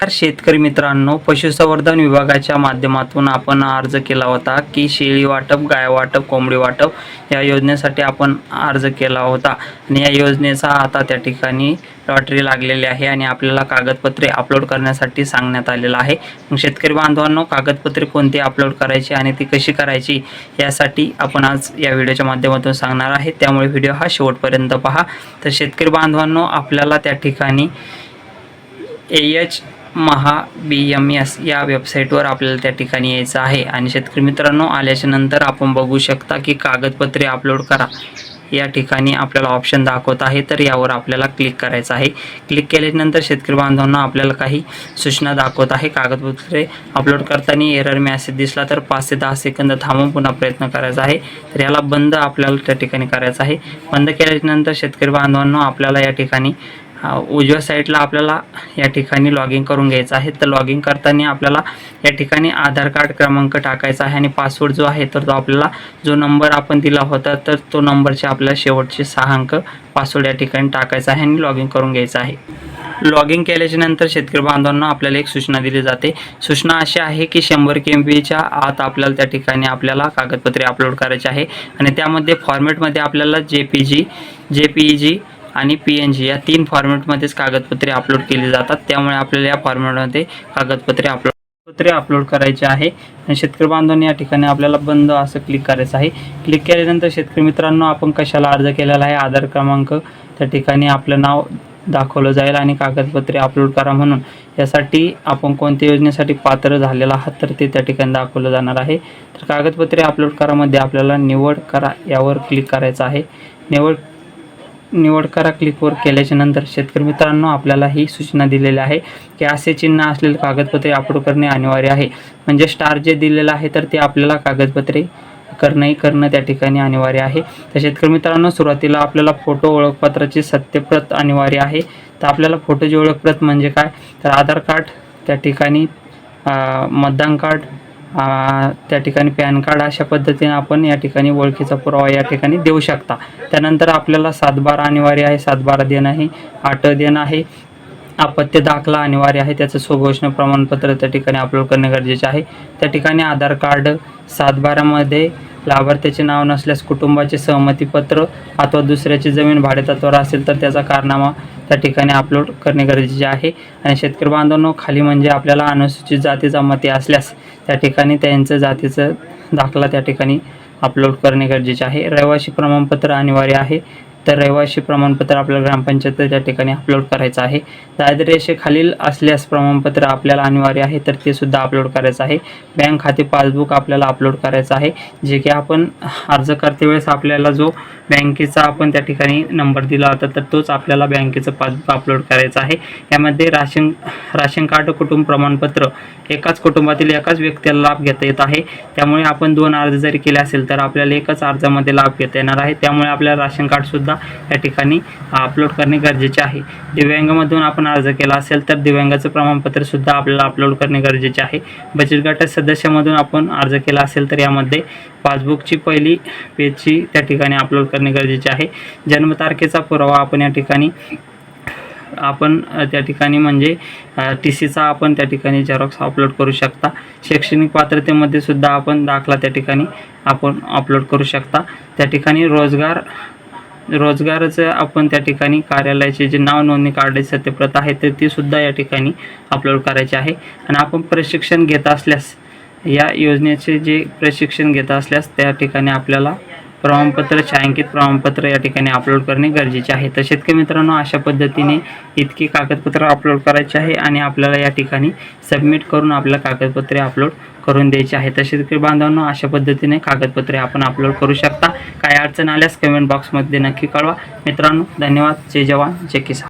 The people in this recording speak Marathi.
नमस्कार शेतकरी मित्रांनो पशुसंवर्धन विभागाच्या माध्यमातून आपण अर्ज केला होता की शेळी वाटप गाय वाटप कोंबडी वाटप या योजनेसाठी आपण अर्ज केला होता. आणि या योजनेचा आता त्या ठिकाणी लॉटरी लागलेली आहे आणि आपल्याला कागदपत्रे अपलोड करण्यासाठी सांगण्यात आलेलं आहे. मग शेतकरी बांधवांनो कागदपत्रे कोणती अपलोड करायची आणि ती कशी करायची यासाठी आपण आज या व्हिडिओच्या माध्यमातून सांगणार आहे. त्यामुळे व्हिडिओ हा शेवटपर्यंत पहा. तर शेतकरी बांधवांनो आपल्याला त्या ठिकाणी A H Maha B M S या वेबसाईटवर आपल्याला त्या ठिकाणी यायचं आहे. आणि शेतकरी मित्रांनो आल्याच्यानंतर आपण बघू शकता की कागदपत्रे अपलोड करा. या ठिकाणी आपल्याला ऑप्शन दाखवत आहे. तर यावर आपल्याला क्लिक करायचं आहे. क्लिक केल्यानंतर शेतकरी बांधवांना आपल्याला काही सूचना दाखवत आहे. कागदपत्रे अपलोड करताना एरर मॅसेज दिसला तर पाच ते दहा सेकंद थांबून पुन्हा प्रयत्न करायचा आहे. तर याला बंद आपल्याला त्या ठिकाणी करायचं आहे. बंद केल्यानंतर शेतकरी बांधवांना आपल्याला या ठिकाणी उजव्या साईडला आपल्याला या ठिकाणी लॉग इन करून घ्यायचं आहे. तर लॉग इन करताना आपल्याला या ठिकाणी आधार कार्ड क्रमांक टाकायचा आहे आणि पासवर्ड जो आहे तर तो आपल्याला जो नंबर आपण दिला होता तर तो नंबरचे आपल्याला शेवटचे सहा अंक पासवर्ड या ठिकाणी टाकायचा आहे आणि लॉग इन करून घ्यायचं आहे. लॉग इन केल्याच्यानंतर शेतकरी बांधवांना आपल्याला एक सूचना दिली जाते. सूचना अशी आहे की शंभर के एम बीच्या आत आपल्याला त्या ठिकाणी आपल्याला कागदपत्रे अपलोड करायचे आहे. आणि त्यामध्ये फॉर्मॅटमध्ये आपल्याला J P G J P G आणि पी एन जी या तीन फॉर्मॅटमध्येच कागदपत्रे अपलोड केली जातात. त्यामुळे आपल्याला या फॉर्मॅटमध्ये कागदपत्रे अपलोड पत्रे अपलोड करायचे आहे. आणि शेतकरी बांधवांनी या ठिकाणी आपल्याला बंद असं क्लिक करायचं आहे. क्लिक केल्यानंतर शेतकरी मित्रांनो आपण कशाला अर्ज केलेला आहे? आधार क्रमांक त्या ठिकाणी आपलं नाव दाखवलं जाईल आणि कागदपत्रे अपलोड करा म्हणून. यासाठी आपण कोणत्या योजनेसाठी पात्र झालेला आहात तर ते त्या ठिकाणी दाखवलं जाणार आहे. तर कागदपत्रे अपलोड करामध्ये आपल्याला निवड करा यावर क्लिक करायचं आहे. निवड निवड करा क्लिकवर केल्याच्यानंतर शेतकरी मित्रांनो आपल्याला ही सूचना दिलेली आहे की असे चिन्ह असलेले कागदपत्रे अपलोड करणे अनिवार्य आहे. म्हणजे स्टार जे दिलेलं आहे तर ते आपल्याला कागदपत्रे करणंही करणं त्या ठिकाणी अनिवार्य आहे. तर शेतकरी मित्रांनो सुरुवातीला आपल्याला फोटो ओळखपत्राची सत्यप्रत अनिवार्य आहे. तर आपल्याला फोटोची ओळखप्रत म्हणजे काय? तर आधार कार्ड त्या ठिकाणी मतदान कार्ड त्या ठिकाणी पॅन कार्ड अशा पद्धतीने आपण या ठिकाणी ओळखीचा पुरावा या ठिकाणी देऊ शकता. त्यानंतर आपल्याला सातबारा अनिवार्य आहे सातबारा देणं आहे आठ देणं आहे. अपत्य दाखला अनिवार्य आहे त्याचं स्वघोषणा प्रमाणपत्र त्या ठिकाणी अपलोड करणे गरजेचे आहे. त्या ठिकाणी आधार कार्ड सातबारामध्ये लाभार्थ्याचे नाव नसल्यास कुटुंबाचे सहमतीपत्र अथवा दुसऱ्याची जमीन भाडेतत्वावर असेल तर त्याचा कारनामा त्या ठिकाणी अपलोड करणे गरजेचे आहे. आणि शेतकरी बांधवांनो खाली म्हणजे आपल्याला अनुसूचित जाती जमाती असल्यास त्या ठिकाणी त्यांचं जातीचं दाखला त्या ठिकाणी अपलोड करणे गरजेचे आहे. रहिवासी प्रमाणपत्र अनिवार्य आहे. तर रहिवासी प्रमाणपत्र आपल्याला ग्रामपंचायत त्या ठिकाणी अपलोड करायचं आहे. दारिद्र्यरेषेखालील असल्यास प्रमाणपत्र आपल्याला अनिवार्य आहे तर ते सुद्धा अपलोड करायचं आहे. बँक खाते पासबुक आपल्याला अपलोड करायचं आहे. जे की आपण अर्ज करते वेळेस आपल्याला जो बँकेचा आपण त्या ठिकाणी नंबर दिला होता तर तोच आपल्याला बँकेचं पासबुक अपलोड करायचं आहे. यामध्ये राशन राशन कार्ड कुटुंब प्रमाणपत्र एकाच कुटुंबातील एकाच व्यक्तीला लाभ घेता येत आहे. त्यामुळे आपण दोन अर्ज जरी केले असेल तर आपल्याला एकाच अर्जामध्ये लाभ घेता येणार आहे. त्यामुळे आपल्याला राशन कार्डसुद्धा या ठिकाणी अपलोड करणे गरजेचे आहे. दिव्यांगमधून आपण अर्ज केला असेल तर दिव्यांगाचं प्रमाणपत्र सुद्धा आपल्याला अपलोड करणे गरजेचे आहे. बचत गट सदस्यामधून आपण अर्ज केला असेल तर यामध्ये पासबुकची पहिली पेजची त्या ठिकाणी अपलोड करणे गरजेचे आहे. जन्मतारखेचा पुरावा आपण या ठिकाणी आपण त्या ठिकाणी म्हणजे टी सीचा आपण त्या ठिकाणी झेरॉक्स अपलोड करू शकता. शैक्षणिक पात्रतेमध्ये सुद्धा आपण दाखला त्या ठिकाणी आपण अपलोड करू शकता. त्या ठिकाणी रोजगार रोजगाराचं आपण त्या ठिकाणी कार्यालयाचे जे नाव नोंदणी कार्ड सत्यप्रत आहे तर ती सुद्धा या ठिकाणी अपलोड करायची आहे. आणि आपण प्रशिक्षण घेत असल्यास या योजनेचे जे प्रशिक्षण घेत असल्यास त्या ठिकाणी आपल्याला प्रमाणपत्र छायांकित प्रमाणपत्र या ठिकाणी अपलोड करणे गरजेचे आहे. तर शेतकरी मित्रांनो अशा पद्धतीने इतकी कागदपत्र अपलोड करायचे आहे आणि आपल्याला या ठिकाणी सबमिट करून आपल्याला कागदपत्रे अपलोड करून द्यायचे आहे. तर शेतकरी बांधवांनो अशा पद्धतीने कागदपत्रे आपण अपलोड करू शकता. काय अडचण आल्यास कमेंट बॉक्समध्ये नक्की कळवा. मित्रांनो धन्यवाद. जय जवान जय किसान.